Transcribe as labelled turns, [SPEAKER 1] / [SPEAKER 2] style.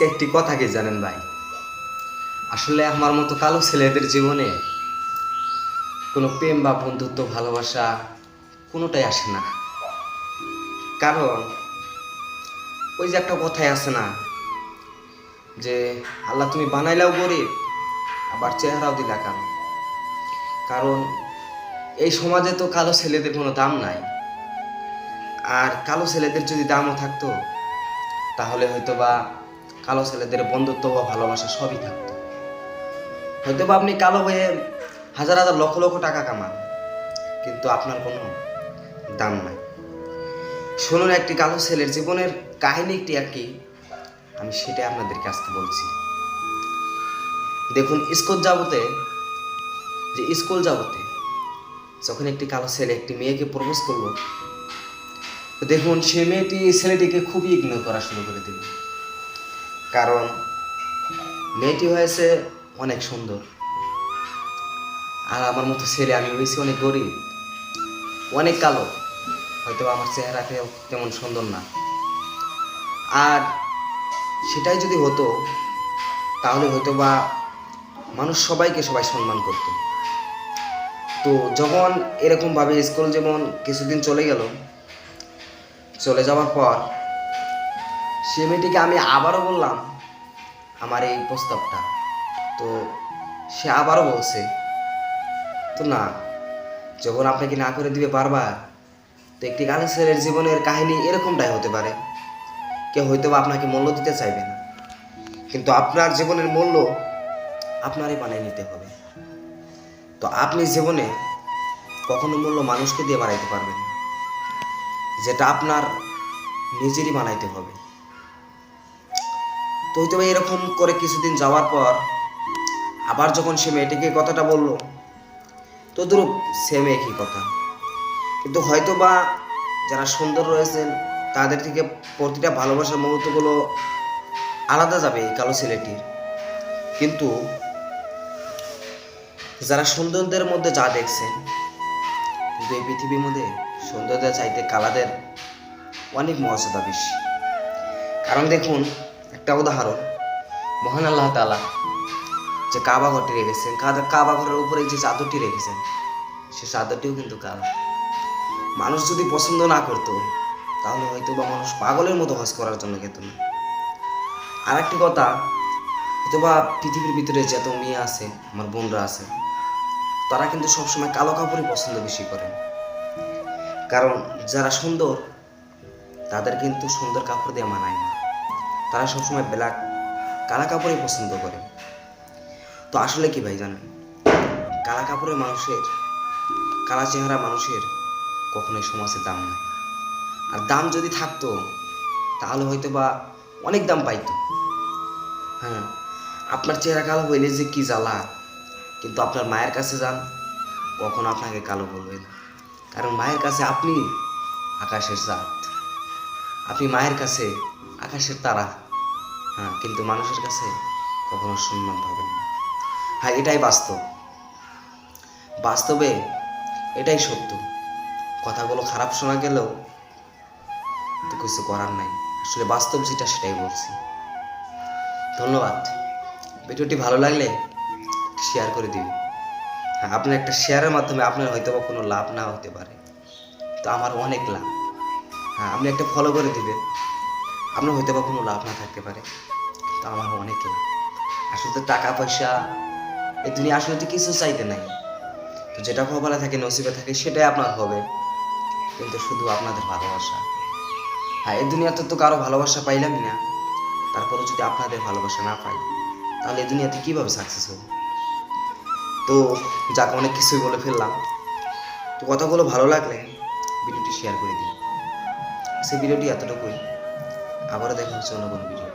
[SPEAKER 1] আজকে একটি কথা কি জানেন ভাই? আসলে আমার মতো কালো ছেলেদের জীবনে কোনো প্রেম বা বন্ধুত্ব, ভালোবাসা কোনোটাই আসে না। কারণ ওই যে একটা কথাই আছে না, যে আল্লাহ তুমি বানাইলাও গরিব, আবার চেহারাও দিলা কালো কারণ এই সমাজে তো কালো ছেলেদের কোনো দাম নাই। আর কালো ছেলেদের যদি দামও থাকতো, তাহলে হয়তো বা কালো ছেলেদের বন্ধুত্ব বা ভালোবাসা সবই থাকতো। হয়তো বা আপনি কালো হয়ে হাজার হাজার লক্ষ লক্ষ টাকা কামান, কিন্তু আপনার কোনো দাম নাই। শুনুন একটি কালো ছেলের জীবনের কাহিনী একটি আর কি, আমি সেটাই আপনাদেরকে আজকে বলছি। দেখুন, স্কুল যাবতে, যে স্কুল যাবতে যখন একটি কালো ছেলে একটি মেয়েকে প্রপোজ করল, দেখুন সে মেয়েটি ছেলেটিকে খুবই ইগনোর করা শুরু করে দিল। কারণ মেয়েটি হয়েছে অনেক সুন্দর। আর আমার মতো ছেলে আমি হয়েছি অনেক গরিব, অনেক কালো। হয়তো আমার চেহারা তেমন সুন্দর না। আর সেটাই যদি হতো, তাহলে হয়তো বা মানুষ সবাইকে সবাই সম্মান করত। তো যখন এরকমভাবে স্কুল যেমন কিছুদিন চলে গেল, চলে যাওয়ার পর সে মেয়েটিকে আমি আবারও বললাম আমার এই প্রস্তাবটা। তো সে আবারও বলছে, তো না, যখন আপনাকে না করে দিবে বারবার, তো একটি কালো ছেলের জীবনের কাহিনী এরকমটাই হতে পারে। কেউ হয়তো আপনাকে মূল্য দিতে চাইবে না। কিন্তু আপনার জীবনের মূল্য আপনারই বানিয়ে নিতে হবে। তো আপনি জীবনে কখনো মূল্য মানুষকে দিয়ে বাড়াইতে পারবেন যেটা আপনার নিজেরই বানাইতে হবে। তো হয়তো এরকম করে কিছুদিন যাওয়ার পর আবার যখন সে মেয়েটিকে কথাটা বলল, তো ধরো সেম একই কথা। কিন্তু হয়তো বা যারা সুন্দর রয়েছেন, তাদের থেকে প্রতিটা ভালোবাসার মুহূর্তগুলো আলাদা যাবে এই কালো ছেলেটির। কিন্তু যারা সুন্দরদের মধ্যে যা দেখছেন, কিন্তু এই পৃথিবীর মধ্যে সৌন্দর্যের চাইতে কালাদের অনেক মর্যাদা বেশি। কারণ দেখুন একটা উদাহরণ। মহান আল্লাহ তালা যে কাবা ঘরটি রেখেছেন কাবা ঘরের উপরে যে চাদরটি রেখেছেন সে চাদরটিও কিন্তু কালো। মানুষ যদি পছন্দ না করতো, তাহলে হয়তো বা মানুষ পাগলের মতো হজ করার জন্য যেত না। আর একটি কথা হয়তো বা পৃথিবীর ভিতরে যত মেয়ে আছে, আমার বোনরা আছে, তারা কিন্তু সবসময় কালো কাপড়ই পছন্দ বেশি করেন কারণ যারা সুন্দর, তাদের কিন্তু সুন্দর কাপড় দিয়ে মানায় না। তারা সবসময় ব্ল্যাক কালা কাপড়ই পছন্দ করে। তো আসলে কি ভাই জানেন? কালা কাপড়ের মানুষের, কালা চেহারা মানুষের কখনোই সমাজে দাম নাই। আর দাম যদি থাকতো, তাহলে হয়তো বা অনেক দাম পাইতো। হ্যাঁ আপনার চেহারা কালো হইলে যে কি জ্বালা। কিন্তু আপনার মায়ের কাছে যান, কখনো আপনাকে কালো বলবে না। কারণ মায়ের কাছে আপনি আকাশের চাঁদ আপনি মায়ের কাছে আকাশের তারা। হ্যাঁ কিন্তু মানুষের কাছে কখনো সম্মান পাবেন না। হ্যাঁ এটাই বাস্তব। বাস্তবে এটাই সত্য। কথাগুলো খারাপ শোনা গেলেও তো কিছু করার নাই। আসলে বাস্তব যেটা, সেটাই বলছি। ধন্যবাদ। ভিডিওটি ভালো লাগলে শেয়ার করে দিন হ্যাঁ আপনার একটা শেয়ারের মাধ্যমে আপনার হয়তো বা কোনো লাভ না হতে পারে। তো আমার অনেক লাভ। হ্যাঁ আপনি একটা ফলো করে দিবেন। আপনার হয়তো বা কোনো লাভ না থাকতে পারে। তো আমার অনেক লাভ। আসলে তো টাকা, পয়সা, এই দুনিয়া আসলে তো কিছু চাইতে নাই। তো যেটা কপালে থাকে, নসিবে থাকে, সেটাই আপনার হবে। কিন্তু শুধু আপনাদের ভালোবাসা। হ্যাঁ এই দুনিয়াতে তো কারও ভালোবাসা পাইলামই না। তারপরে যদি আপনাদের ভালোবাসা না পাই, তাহলে এই দুনিয়াতে কীভাবে সাকসেস হব? তো যাকে, অনেক কিছুই বলে ফেললাম। তো কথাগুলো ভালো লাগলে ভিডিওটি শেয়ার করে দিন। সেই ভিডিওটি এতটুকুই। আবারও দেখা হচ্ছে অন্য কোনো ভিডিওতে।